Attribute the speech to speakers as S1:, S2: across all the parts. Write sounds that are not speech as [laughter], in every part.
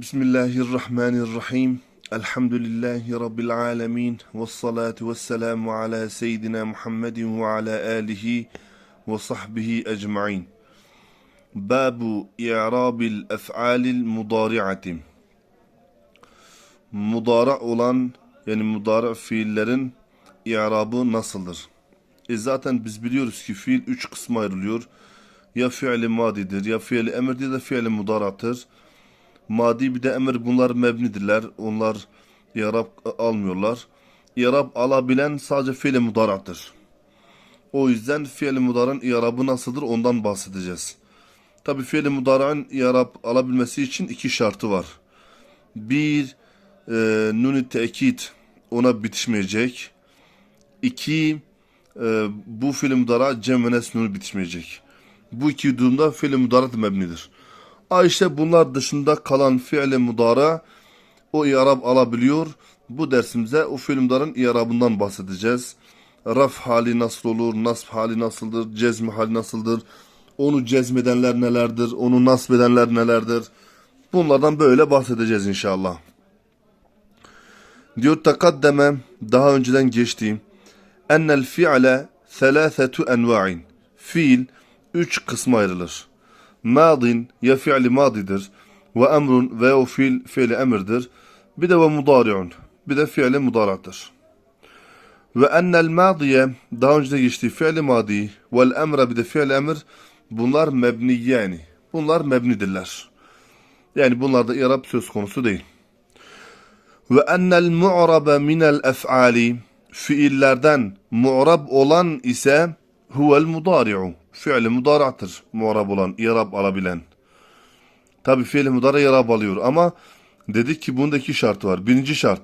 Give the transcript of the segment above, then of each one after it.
S1: Bismillahirrahmanirrahim. Elhamdülillahi Rabbil alemin. Ve salatu ve selamu ala seyyidina Muhammedin ve ala alihi ve sahbihi ecma'in. Babu i'rabil ef'alil mudari'ati. Mudara olan yani mudara fiillerin i'rabı nasıldır? E zaten biz biliyoruz ki fiil üç kısma ayrılıyor. Ya fiili madidir, ya fiili emirdir, ya fiili mudarattır. Madi bir de emir bunlar mebnidirler. Onlar yarab almıyorlar. Yarab alabilen sadece fiil mudarattır. O yüzden fiil mudarın yarabı nasıldır ondan bahsedeceğiz. Tabi fiil mudarın yarab alabilmesi için iki şartı var. Bir, e, nuni tekit ona bitişmeyecek. İki, e, bu fiil mudara cem ve nesnunu bitişmeyecek. Bu iki durumda fiil mudarat mebnidir. A işte bunlar dışında kalan fiil mudara o i'rab alabiliyor. Bu dersimize o fiil mudarın i'rabından bahsedeceğiz. Raf hali nasıl olur, nasb hali nasıldır, cezmi hali nasıldır, onu cezmedenler nelerdir, onu nasbedenler nelerdir. Bunlardan böyle bahsedeceğiz inşallah. Diyor takaddeme daha önceden geçtiğim ennel fi'le thelâthetu enva'in. Fiil üç kısma ayrılır. Madin ya fiili madidir ve emrun ve o fiil fiili emirdir. Bir de ve mudari'un. Bir de fiili mudarattır. Ve ennel madiye daha önce geçtiği fiili madi vel emre bir de fiili emir bunlar mebniyeni. Bunlar mebnidirler. Yani bunlarda irab söz konusu değil. Ve ennel mu'rabe minel ef'ali fiillerden mu'rab olan ise huvel mudari'u. Fiili mudarattır mu'rab olan, irab alabilen. Tabi fiili mudara irab alıyor ama dedik ki bundaki şartı var. Birinci şart.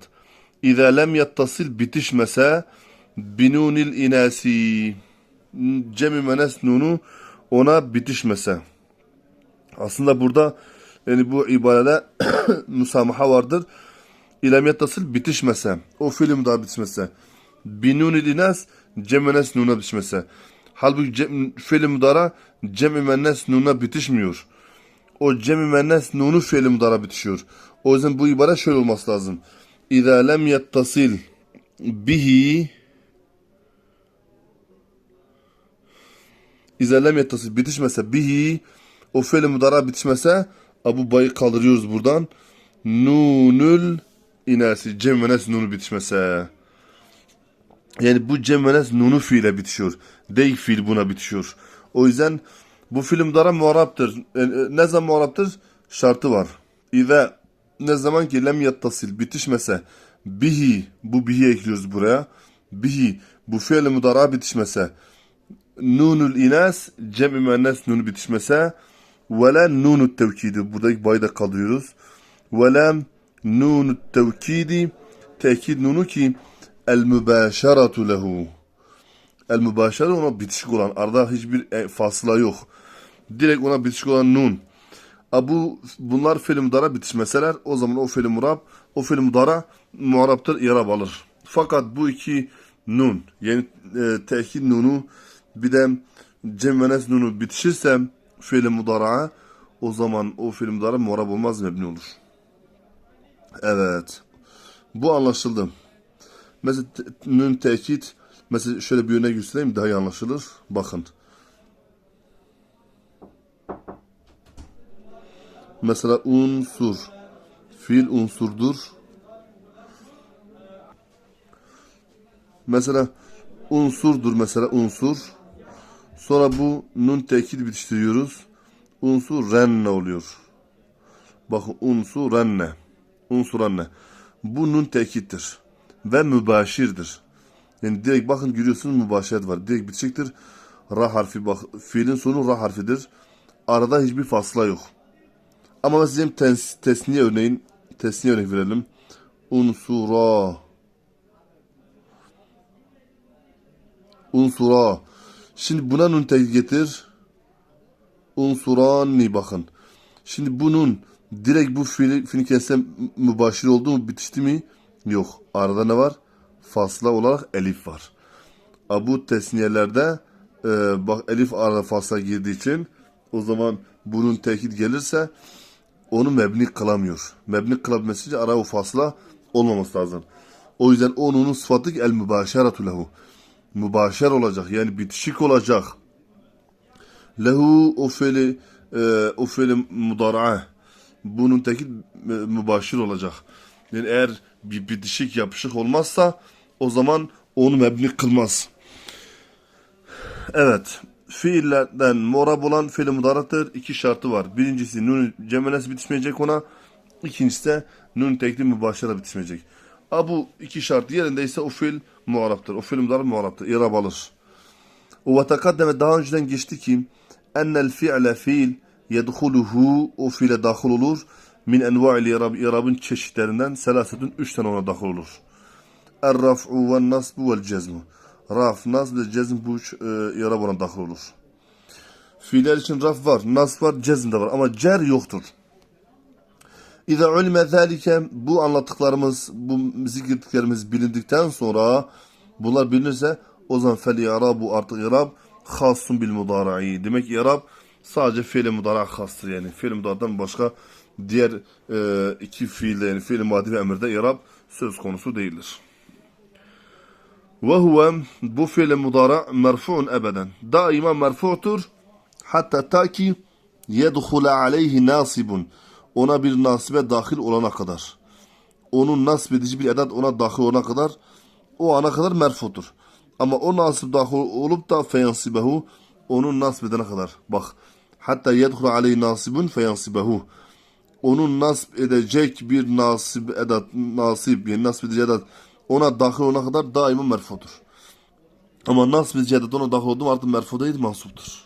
S1: İza lem yettasıl bitişmese binunil inasi cemi menes nunu ona bitişmese. Aslında burada yani bu ibarede [coughs] musamaha vardır. İlem yettasıl bitişmese. O film daha bitişmese. Binunil inas cemi menes nuna bitişmese. Halbuki cem, fiil mudara cem-i mennes nuna bitişmiyor. O cem-i mennes nunu fiil mudara bitişiyor. O yüzden bu ibare şöyle olması lazım. İza lem yettasil bihi İza lem yettasil bitişmese bihi o fiil mudara bitişmese Abu Bay'ı kaldırıyoruz buradan. Nunul inasi cem mennes nunu bitişmese. Yani bu cemmenes nunu fiile bitişiyor. Değil fiil buna bitişiyor. O yüzden bu film dara muaraptır. E, e, ne zaman muaraptır? Şartı var. İze ne zaman ki lem yattasil bitişmese bihi bu bihi ekliyoruz buraya. Bihi bu fiil mudara bitişmese nunul inas cem-i müennes nunu bitişmese ve la nunu tevkidi buradaki bayda kalıyoruz. Ve la nunu tevkidi tekid nunu ki el mübaşeratu lehu. El mübaşere ona bitişik olan. Arada hiçbir e, fasla yok. Direkt ona bitişik olan nun. Abu bunlar film dara bitişmeseler o zaman o film murab o film dara muaraptır irab alır. Fakat bu iki nun yani e, tehkid nunu bir de cemvenes nunu bitişirse fiil mudara o zaman o film dara muarab olmaz mebni olur. Evet. Bu anlaşıldı. Mesela nün tekit mesela şöyle bir örnek göstereyim daha iyi anlaşılır. Bakın. Mesela unsur. Fiil unsurdur. Mesela unsurdur mesela unsur. Sonra bu nun tekit bitiştiriyoruz. Unsur renne oluyor. Bakın unsur renne. Unsur renne. Bu nun tekittir ve mübaşirdir. Yani direkt bakın görüyorsunuz mübaşiret var. Direkt bitecektir. Ra harfi bak. Fiilin sonu ra harfidir. Arada hiçbir fasla yok. Ama mesela tes, tesniye örneğin tesniye örnek verelim. Unsura. Unsura. Şimdi buna nun tek getir. Unsurani bakın. Şimdi bunun direkt bu fiil, fiil kessem mübaşir oldu mu bitişti mi? Yok. Arada ne var? Fasla olarak elif var. Bu tesniyelerde e, bak elif arada fasla girdiği için o zaman bunun tekit gelirse onu mebni kılamıyor. Mebni kılabilmesi için ara fasla olmaması lazım. O yüzden onun sıfatı el mübaşeratu lehu. Mübaşer olacak yani bitişik olacak. Lehu o fiili e, o fiili mudara'a bunun teki e, mübaşir olacak. Yani eğer bir bitişik yapışık olmazsa o zaman onu mebni kılmaz. Evet. Fiillerden morab olan fiil mudarattır. İki şartı var. Birincisi nun cemeles bitişmeyecek ona. İkincisi de nun tekli mübaşara bitişmeyecek. Ha bu iki şart yerindeyse o fiil muaraptır. O fiil mudarap muaraptır. İrab alır. Ve tekaddeme daha önceden geçti ki ennel fi'le fiil yedhuluhu o fiile dahil olur. Min enva'il irab, irabın çeşitlerinden selasetün üç tane ona dahil olur. Er-raf'u ve nasbu vel cezmu. Raf, nasb ve cezm bu üç e, irab ona dahil olur. Fiiller için raf var, nasb var, cezm de var ama cer yoktur. İza ulme zalike bu anlattıklarımız, bu zikrettiklerimiz bilindikten sonra bunlar bilinirse o zaman fel i'rabu artık i'rab hasun bil mudara'i. Demek i'rab sadece fiil mudara hastır yani. Fiil mudaradan başka diğer e, iki fiilde yani fiil madi ve emirde i'rab söz konusu değildir. Ve huve bu fiil mudara merfu'un ebeden. Daima merfu'tur. Hatta ta ki yedhule aleyhi nasibun. Ona bir nasibe dahil olana kadar. Onun nasip edici bir edat ona dahil olana kadar o ana kadar merfutur. Ama o nasip dahil olup da feyansibehu onun nasip edene kadar. Bak. Hatta yedhule aleyhi nasibun feyansibehu. Onun nasip edecek bir nasip edat, nasip yani nasip edici edat ona dahil olana kadar daima merfudur. Ama nasip edici edat ona dahil oldu mu artık merfu değil mansuptur.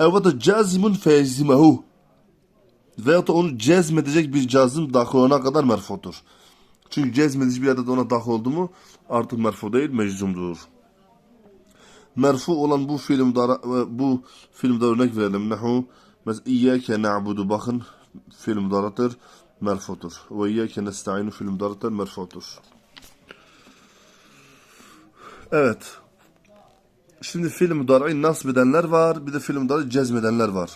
S1: Evet cazimun feyazimehu veyahut da onu cezmedecek bir cazım dahil olana kadar merfudur. Çünkü cezmedici bir adet ona dahil oldu mu artık merfu değil meczumdur. Merfu olan bu filmde bu filmde örnek verelim. Nehu mesela İyyâke na'budu bakın film daratır merfudur. Ve İyyâke nesta'inu film daratır merfudur. Evet. Şimdi film mudarayı nasb edenler var. Bir de film mudarayı cezmedenler var.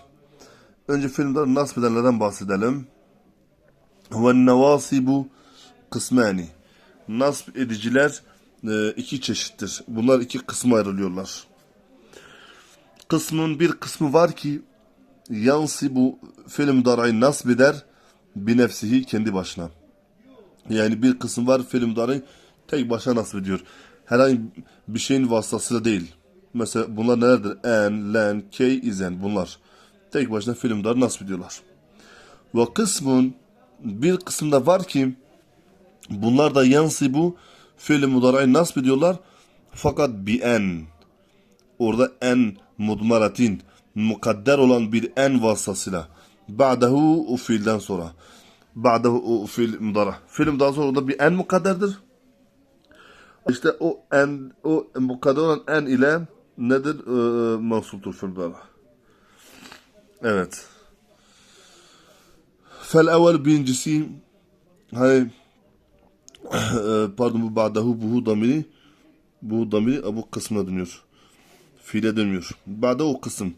S1: Önce filmde nasb edenlerden bahsedelim. Ve nevasibu kısmani. Nasb ediciler e, iki çeşittir. Bunlar iki kısma ayrılıyorlar. Kısmın bir kısmı var ki yansibu film darayı nasb eder bir nefsihi kendi başına. Yani bir kısım var film darayı tek başına nasb ediyor. Herhangi bir şeyin vasıtasıyla değil. Mesela bunlar nelerdir? En, len, key, izen bunlar tek başına filmler nasip ediyorlar. Ve kısmın bir kısımda var ki bunlar da yansibu fiil mudarayı nasip ediyorlar. Fakat bi en orada en mudmaratin mukadder olan bir en vasıtasıyla ba'dahu o fiilden sonra ba'dahu o fiil mudara fiil daha sonra orada bir en mukadderdir. İşte o en o mukadder olan en ile nedir? Ee, mahsultur fiil mudara. Evet. Fel evvel birincisi hani pardon bu ba'dahu buhu damiri bu damiri bu kısmına dönüyor. Fiile dönmüyor. Ba'da o kısım.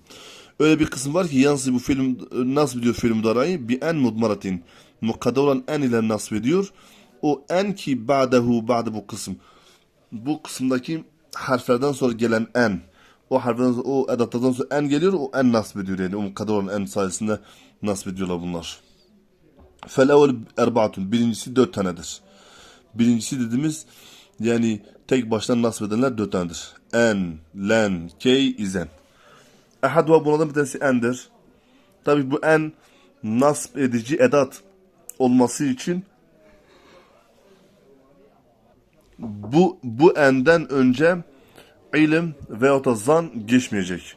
S1: Öyle bir kısım var ki yansı bu film nasıl ediyor film darayı bir en mudmaratin. Mukadder olan en ile nasip ediyor. O en ki ba'dahu ba'da bu kısım. Bu kısımdaki harflerden sonra gelen en o harflerden sonra, o edatlardan sonra en geliyor o en nasip ediyor yani o kadar olan en sayesinde nasip ediyorlar bunlar. Fel evvel erbaatun birincisi dört tanedir. Birincisi dediğimiz yani tek baştan nasip edenler dört tanedir. En, len, key, izen. Ehad ve bunlardan bir tanesi endir. Tabi bu en nasip edici edat olması için bu bu enden önce ilim veyahut da zan geçmeyecek.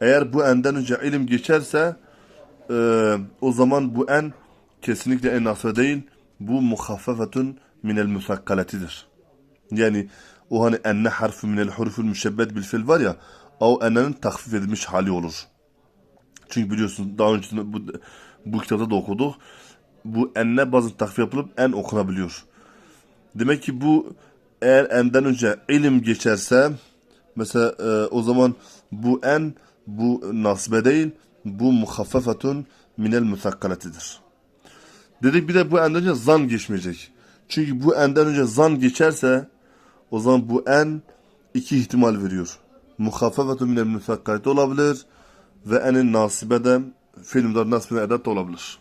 S1: Eğer bu enden önce ilim geçerse e, o zaman bu en kesinlikle en nasıl değil. Bu muhaffefetun minel musakkaletidir. Yani o hani enne harfi minel huruful müşebbet bil fil var ya o ennenin takfif edilmiş hali olur. Çünkü biliyorsun daha önce bu, bu kitapta da okuduk. Bu enne bazen takfif yapılıp en okunabiliyor. Demek ki bu eğer enden önce ilim geçerse Mesela e, o zaman bu en bu nasbe değil bu muhaffefetun minel müthakkaletidir. Dedik bir de bu enden önce zan geçmeyecek. Çünkü bu enden önce zan geçerse o zaman bu en iki ihtimal veriyor. Muhaffefetun minel müfekkalite olabilir ve enin nasibe de filmler nasibine edat da olabilir.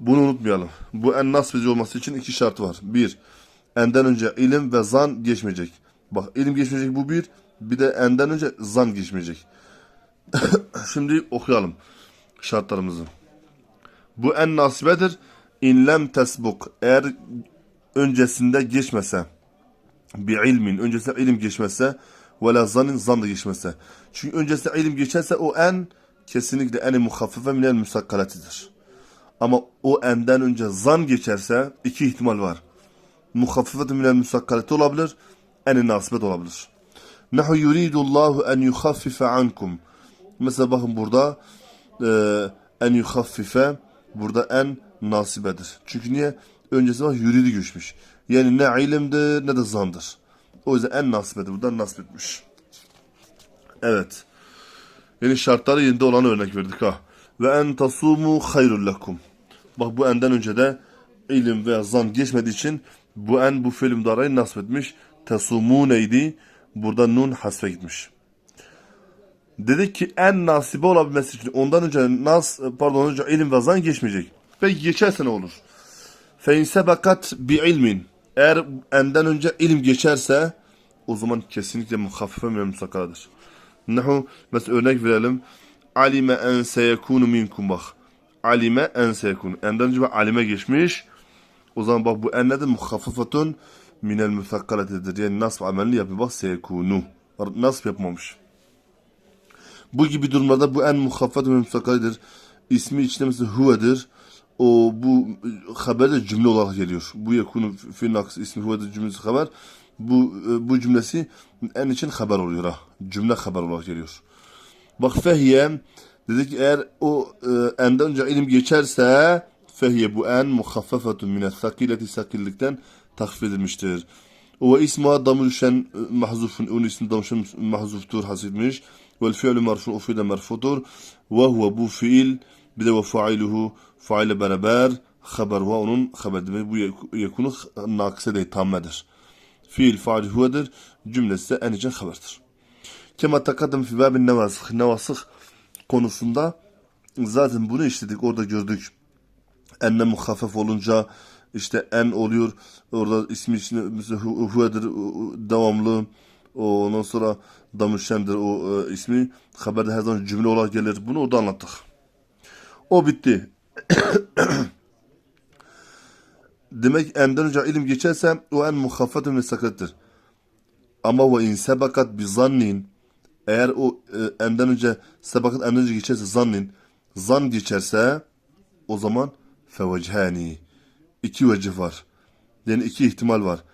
S1: Bunu unutmayalım. Bu en nasibeci olması için iki şart var. Bir, enden önce ilim ve zan geçmeyecek. Bak ilim geçmeyecek bu bir. Bir de enden önce zan geçmeyecek. [coughs] Şimdi okuyalım şartlarımızı. Bu en nasibedir. İnlem tesbuk. Eğer öncesinde geçmese bir ilmin öncesinde ilim geçmezse ve la zanin zan da geçmezse. Çünkü öncesinde ilim geçerse o en kesinlikle en muhaffife minel musakkalatidir. Ama o enden önce zan geçerse iki ihtimal var. Muhaffifetun minel musakkalati olabilir, en nasibet olabilir. Nahu yuridullahu en yukhaffife ankum. Mesela bakın burada e, en yukhaffife burada en nasibedir. Çünkü niye? Öncesi var yürüdü geçmiş. Yani ne ilimdir ne de zandır. O yüzden en nasibedir. Buradan nasip etmiş. Evet. Yani şartları yerinde olan örnek verdik ha. Ve en tasumu hayrul lekum. Bak bu enden önce de ilim veya zan geçmediği için bu en bu film darayı nasip etmiş. Tesumu neydi? Burada nun hasfe gitmiş. Dedik ki en nasibe olabilmesi için ondan önce nas pardon önce ilim ve zan geçmeyecek. Peki geçerse ne olur? Fe in sebekat bi ilmin. Eğer enden önce ilim geçerse o zaman kesinlikle muhaffife minel musakkadır. Nahu mesela örnek verelim. Alime en seyekunu minkum bak. Alime en seyekunu. Enden önce alime geçmiş. O zaman bak bu en nedir? Muhaffifetun minel musakkalatidir. Yani nasb amelini yapıyor. Bak seyekunu. Nasb yapmamış. Bu gibi durumlarda bu en muhaffet ve müstakalidir. İsmi içinde mesela huvedir. O bu haber de cümle olarak geliyor. Bu yekunu fi naks ismi huvedir cümlesi haber. Bu e, bu cümlesi en için haber oluyor. Cümle haber olarak geliyor. Bak fehiye dedik eğer o e, enden önce ilim geçerse fehiye bu en muhaffefetun mine sakileti sakillikten takfif edilmiştir. Ve isma damı düşen e, mahzufun. Onun ismi damı düşen mahzuftur hasitmiş. Vel fi'lu merfu fi de merfudur. Ve bu fiil bir de ve failuhu faile beraber haber ve onun haber demek bu yek- yekunu nakse değil tammedir. Fiil fail huvedir. Cümlesi de en için haberdir. Kema takaddem fi babin nevasıh. Nevasıh konusunda zaten bunu işledik. Orada gördük. Enne muhaffef olunca işte en oluyor. Orada ismi içinde huvedir devamlı. Ondan sonra damışendir o e, ismi. Haberde her zaman cümle olarak gelir. Bunu orada anlattık. O bitti. [coughs] Demek enden önce ilim geçerse o en muhaffetun ve sakattir. Ama ve in sebakat bi zannin eğer o e, enden önce sebakat enden önce geçerse zannin zan geçerse o zaman fevechani iki vecih var. Yani iki ihtimal var.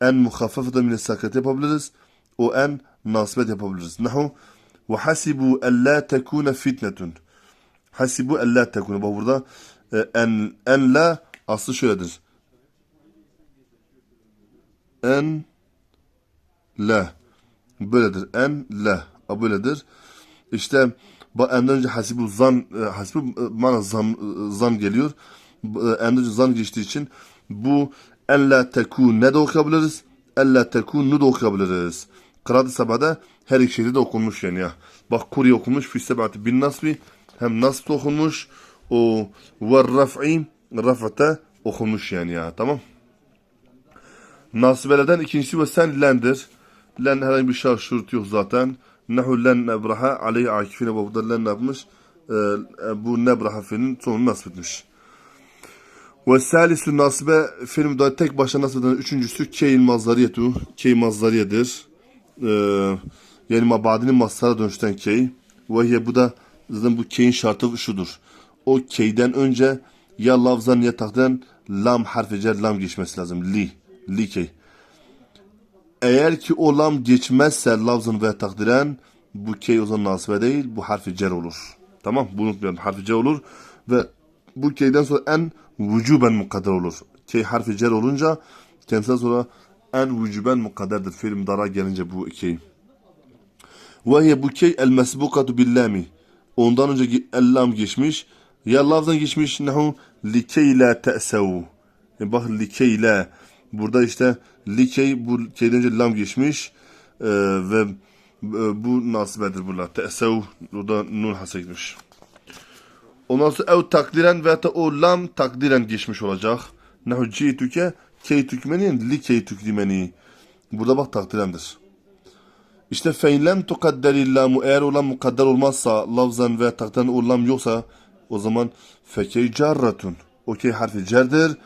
S1: En muhaffefete mine sakat yapabiliriz. O en nasibet yapabiliriz. Nahu ve hasibu en la tekune fitnetun. Hasibu en la tekune. Bak burada e, en, en la aslı şöyledir. En la. Böyledir. En la. A böyledir. İşte bu enden önce hasibu zan e, hasibu e, mana zan, e, zan geliyor. E, Enden önce zan geçtiği için bu en la tekun ne de okuyabiliriz? En la tekun nu da okuyabiliriz. Kıraat-ı her iki şeyde de okunmuş yani ya. Bak kuri okunmuş fi sebati bin nasbi hem nasb da okunmuş o ve raf'i raf'ta okunmuş yani ya tamam. Nasibelerden ikincisi ve sen lendir. Len herhangi bir şart şurt yok zaten. Nehu len nebraha aleyhi akifine ve burada len yapmış? Ee, bu nebraha fiilinin sonunu nasip etmiş. Ve salisu nasibe film da tek başına nasip eden üçüncüsü keyin mazzariyetu. Key mazzariyedir. Ee, yani mabadinin masara dönüşten key. Ve bu da zaten bu keyin şartı şudur. O keyden önce ya lafzan ya takden lam harfi cer lam geçmesi lazım. Li. Li key. Eğer ki o lam geçmezse lafzın ve takdiren bu key o zaman nasibe değil bu harfi cer olur. Tamam bunu unutmayalım harfi cer olur ve bu keyden sonra en vücuben mukadder olur. Key harfi cer olunca kendisinden sonra en vücuben mukadderdir. Film dara gelince bu key. Ve hiye bu key el mesbukatu billami. Ondan önce el lam geçmiş. Ya lafzdan geçmiş nehu likey la te'sev. E bak likey la. Burada işte likey bu keyden önce lam geçmiş. Ee, ve e, bu nasibedir burada. Te'sev. Burada nun hasa gitmiş. Ondan sonra ev takdiren veya da o lam takdiren geçmiş olacak. Nehu ceytüke keytük meni li keytük dimeni. Burada bak takdirendir. İşte feynlem tukadderillahu eğer o lam mukadder olmazsa lafzan ve takdiren o lam yoksa o zaman fekey carratun. O key harfi cerdir.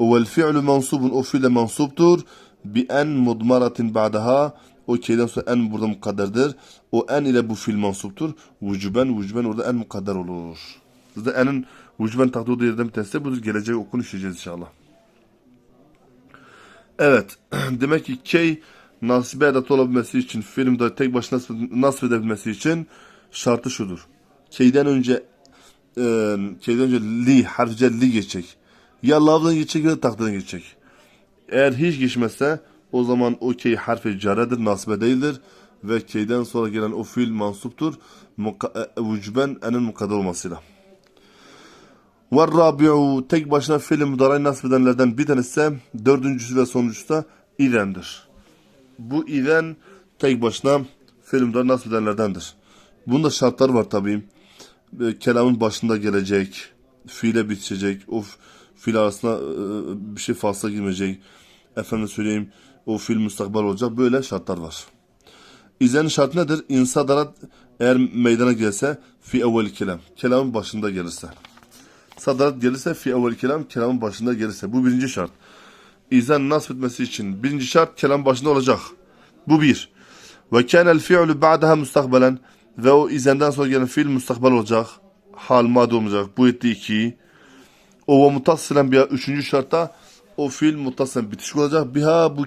S1: Vel fi'lu mansubun o fiile mansubtur. Bi en mudmaratin ba'daha o keyden sonra en burada mukadderdir. O en ile bu fiil mansuptur. Vücuben vücuben orada en mukadder olur. Burada enin vücuben olduğu yerden bir tanesi budur. Gelecek okunu işleyeceğiz inşallah. Evet. [clears throat] Demek ki key nasibe edatı olabilmesi için filmde tek başına nasip edebilmesi için şartı şudur. Keyden önce e, keyden önce li harfice li geçecek. Ya lafdan geçecek ya da takdirden geçecek. Eğer hiç geçmezse o zaman o key harfi caredir, nasibe değildir. Ve keyden sonra gelen o fiil mansuptur. Muka, e, vücuben enin mukadder olmasıyla. Ve rabi'u tek başına fiil mudarayı nasip edenlerden bir tanesi ise dördüncüsü ve sonuncusu da idendir. Bu iden tek başına mudarayı nasip edenlerdendir. Bunda şartlar var tabii. E, Kelamın başında gelecek, fiile bitecek, o fiil arasına e, bir şey fazla girmeyecek. Efendim söyleyeyim, o fiil müstakbel olacak. Böyle şartlar var. İzenin şartı nedir? İnsadarat eğer meydana gelse fi evvel kelam. Kelamın başında gelirse. Sadarat gelirse fi evvel kelam. Kelamın başında gelirse. Bu birinci şart. İzen nasip etmesi için birinci şart kelam başında olacak. Bu bir. Ve kânel fi'lu ba'daha mustakbelen. Ve o izenden sonra gelen fiil mustakbel olacak. Hal madi olmayacak. Bu etti iki. O ve mutassilen bir üçüncü şartta o fiil mutassilen bitişik olacak. Biha bu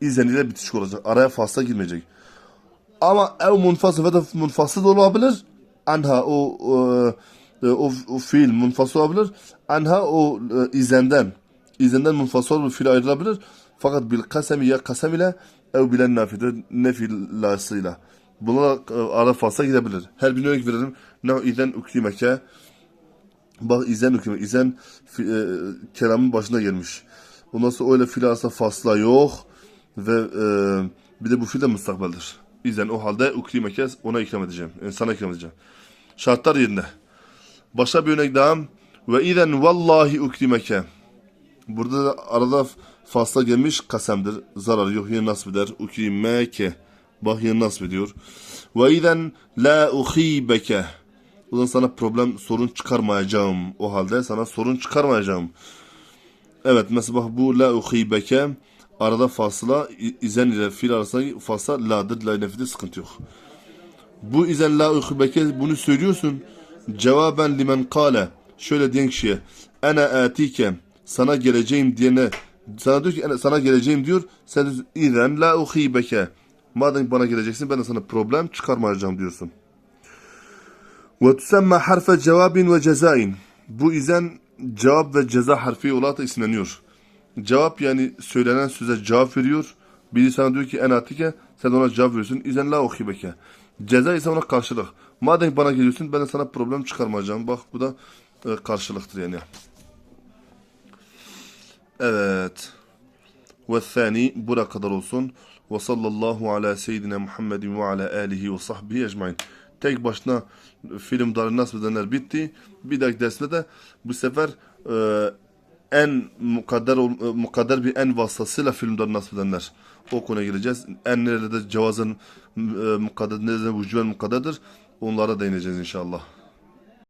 S1: izen ile bitişik olacak. Araya fazla girmeyecek. Ama ev munfasıl ve de munfasıl da olabilir. Anha o e, o, o fiil munfasıl olabilir. Anha o e, izenden izenden munfasıl bir fiil ayrılabilir. Fakat bil kasemi ya kasem ile ev bilen nafide nefil lasıyla. Bunlara e, ara fazla gidebilir. Her bir örnek verelim. Ne izen uklimeke Bak izen hükümü. İzen e, kelamın başına gelmiş. Ondan sonra öyle fiil arasında fasla yok. Ve e, bir de bu fiil de müstakbeldir. İzen o halde uklimeke ona ikram edeceğim. Yani sana ikram edeceğim. Şartlar yerinde. Başka bir örnek daha. Ve izen vallahi uklimeke. Burada da arada fasla gelmiş kasemdir. Zarar yok. Yine nasip eder. Uklimeke. Bak yine nasip ediyor. Ve izen la uhibeke. Zaman sana problem, sorun çıkarmayacağım. O halde sana sorun çıkarmayacağım. Evet mesela bak bu la uhibeke arada fasla izen ile fiil arasında fasla la'dır. La nefide sıkıntı yok. Bu izen la uhibeke bunu söylüyorsun. Cevaben limen kale. Şöyle diyen kişiye. Ene atike. Sana geleceğim diyene. Sana diyor ki "Ene- sana geleceğim diyor. Sen izen la uhibeke. Madem bana geleceksin ben de sana problem çıkarmayacağım diyorsun. Ve tusemma harfe cevabin ve cezain. Bu izen cevap ve ceza harfi olarak da isimleniyor. Cevap yani söylenen söze cevap veriyor. Biri sana diyor ki en atike sen ona cevap veriyorsun. İzen la uhibeke. Ceza ise ona karşılık. Madem bana geliyorsun ben de sana problem çıkarmayacağım. Bak bu da e, karşılıktır yani. Evet. Ve thani bura kadar olsun. Ve sallallahu ala seyyidina Muhammedin ve ala alihi ve sahbihi ecmain. Tek başına film darı nasıl edenler bitti. Bir dahaki dersinde de bu sefer e, en mukadder, e, mukadder bir en vasıtasıyla film darı nasıl edenler. O konuya gireceğiz. En nerede cevazın e, mukadder, nerede vücuben mukadderdir. Onlara değineceğiz inşallah.